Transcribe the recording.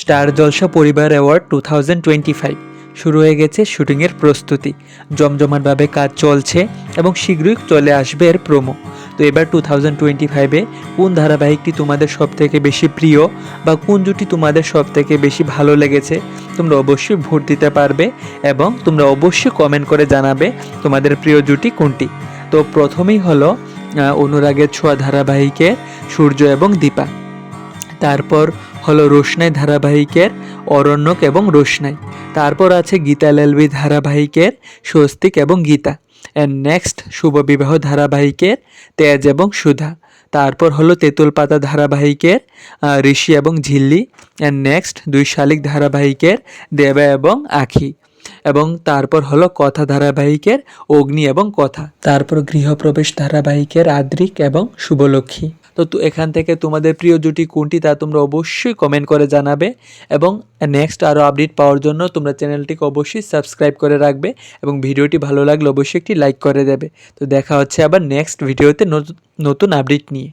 Star Jalsha পরিবার award two thousand twenty five. শুরু হয়ে গেছে শুটিংয়ের প্রস্তুতি। জমজমাটভাবে কাজ চলছে এবং শীঘ্রই চলে আসবে এর প্রোমো তো এবার টু থাউজেন্ড টোয়েন্টি ফাইভে কোন ধারাবাহিকটি তোমাদের সব থেকে বেশি প্রিয় বা কোন জুটি তোমাদের সব থেকে বেশি ভালো লেগেছে, তোমরা অবশ্যই ভোট দিতে পারবে এবং তোমরা অবশ্যই কমেন্ট করে জানাবে তোমাদের প্রিয় জুটি কোনটি। তো প্রথমেই হলো অনুরাগের ছোঁয়া ধারাবাহিকের সূর্য এবং দীপা। তারপর হলো রোশনাই ধারাবাহিকের অরণ্যক এবং রোশনাই। তারপর আছে গীতা লেলবি ধারাবাহিকের স্বস্তিক এবং গীতা। অ্যান্ড নেক্সট শুভ বিবাহ ধারাবাহিকের তেজ এবং সুধা। তারপর হলো তেঁতুল পাতা ধারাবাহিকের ঋষি এবং ঝিল্লি। অ্যান্ড নেক্সট দুই শালিক ধারাবাহিকের দেবা এবং আখি। এবং তারপর হলো কথা ধারাবাহিকের অগ্নি এবং কথা। তারপর গৃহপ্রবেশ ধারাবাহিকের আদ্রিক এবং শুভলক্ষ্মী। তো এখান থেকে তোমাদের প্রিয় জুটি কোনটি তা তোমরা অবশ্যই কমেন্ট করে জানাবে এবং নেক্সট আরও আপডেট পাওয়ার জন্য তোমরা চ্যানেলটিকে অবশ্যই সাবস্ক্রাইব করে রাখবে এবং ভিডিওটি ভালো লাগলে অবশ্যই একটি লাইক করে দেবে। তো দেখা হচ্ছে আবার নেক্সট ভিডিওতে নতুন আপডেট নিয়ে।